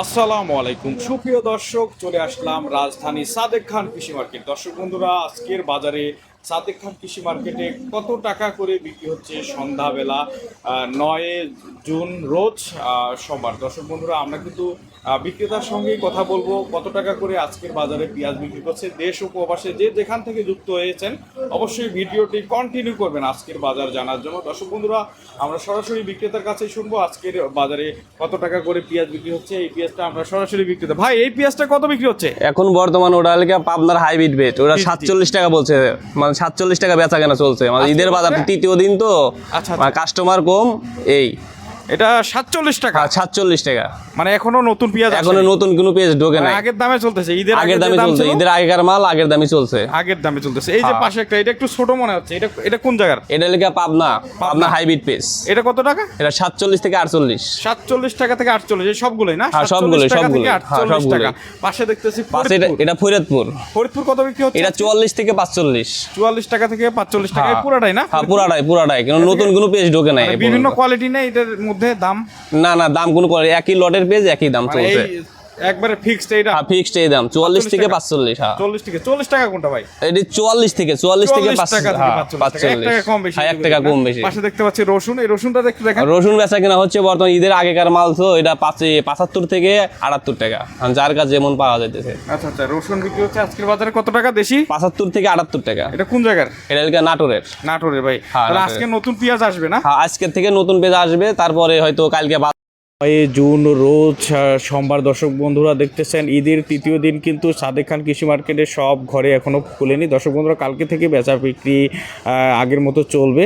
আসসালামু আলাইকুম। সুপ্রিয় দর্শক, চলে আসলাম রাজধানী সাদেক খান কৃষি মার্কেট। দর্শক বন্ধুরা, আজকের বাজারে সাদেক খান কৃষি মার্কেটে কত টাকা করে বিক্রি হচ্ছে সন্ধ্যাবেলা নয় জুন রোজ সোমবার? দর্শক বন্ধুরা আমরা কিন্তু বিক্রেতার সঙ্গেই কথা বলব। কত টাকা করে আজকের বাজারে পেঁয়াজ বিক্রি করছে দেশ ও প্রবাসে যে যেখান থেকে যুক্ত হয়েছেন অবশ্যই ভিডিওটি কন্টিনিউ করবেন আজকের বাজার জানার জন্য। দর্শক বন্ধুরা আমরা সরাসরি বিক্রেতার কাছে শুনব আজকের বাজারে কত টাকা করে পেঁয়াজ বিক্রি হচ্ছে। এই পেঁয়াজটা আমরা সরাসরি বিক্রেতা ভাই এই পেঁয়াজটা কত বিক্রি হচ্ছে? এখন বর্তমান ওটা পাবনার হাইব্রিড বেট ওরা। সাতচল্লিশ টাকা বলছে মানে সাতচল্লিশ টাকা বেচা কেনা চলছে। মানে ঈদের বাজার তৃতীয় দিন তো আচ্ছা, মানে কাস্টমার কম এই। এটা সাতচল্লিশ টাকা? সাতচল্লিশ টাকা। মানে এখনও নতুন পেঁয়াজ এখনও নতুন কোনো পেজ ঢোকে মানে নাই। আগের দামে চলতেছে ঈদের আগের আগে দামে চলছে ঈদের আগেকার মাল আগের দামে চলছে। আগের দামে চলতেছে। এই যে হ্যাঁ। পাশে একটা এটা একটু ছোট মনে হচ্ছে এটা এটা কোন জায়গার? এটা লেগে পাবনা পাবনা। হাইব্রিড পেজ এটা কত টাকা? এটা সাতচল্লিশ থেকে আটচল্লিশ। সাতচল্লিশ টাকা থেকে আটচল্লিশ এই সবগুলোই না? হ্যাঁ, 47 সবগুলোই, সবগুলোই। হ্যাঁ, সবগুলোই। টাকা। পাশে দেখতেছি পাশে এটা। এটা ফরিদপুর। ফরিদপুর কত বিক্রি হচ্ছে? এটা চুয়াল্লিশ থেকে পাঁচচল্লিশ। চুয়াল্লিশ টাকা থেকে পাঁচচল্লিশ টাকা হ্যাঁ। পুরাটাই না? হ্যাঁ পুরাটাই পুরাটাই। নতুন কোনো পেজ ঢোকে নাই মানে বিভিন্ন কোয়ালিটি নেই এটার মধ্যে দাম? না না দাম কোনো করে একই লটের পেজ একই দাম মানে চলছে। একবারে ফিক্সড এইটা। হ্যাঁ ফিক্সড এই দাম চুয়াল্লিশ 45 থেকে টাকা। পাঁচচল্লিশ হ্যাঁ। চল্লিশ থেকে চল্লিশ টাকা কোনটা ভাই? এটি চুয়াল্লিশ থেকে চুয়াল্লিশ থেকে 44 পাঁচ টাকা থেকে হ্যাঁ, 45 টাকা। কম বেশি হ্যাঁ, এক টাকা কম বেশি। পাশে দেখতে পাচ্ছি রসুন এই রসুনটা দেখতে দেখেন। রসুন বেচা কিনা হচ্ছে বর্তমান ঈদের আগেকার মাল তো এটা পাঁচে পাঁচাত্তর থেকে আটাত্তর টাকা। আর যার কাছে যেমন পাওয়া যাইতেছে। আচ্ছা আচ্ছা রসুন বিক্রি হচ্ছে আজকের বাজারে কত টাকা দেশি? পাঁচাত্তর থেকে আটাত্তর টাকা। এটা কোন জায়গার? এটা হচ্ছে নাটোরের। নাটোরের ভাই। হ্যাঁ, তাহলে আজকে নতুন পেঁয়াজ আসবে না? হ্যাঁ আজকের থেকে নতুন পেঁয়াজ আসবে তারপরে হয়তো কালকে এই জুন রোজ সোমবার দর্শক বন্ধুরা দেখতেছেন, ঈদের তৃতীয় দিন কিন্তু সাদেক খান কৃষি মার্কেটে সব ঘরে এখনও খুলেনি। দর্শক বন্ধুরা, কালকে থেকে বেচা বিক্রি আগের মতো চলবে।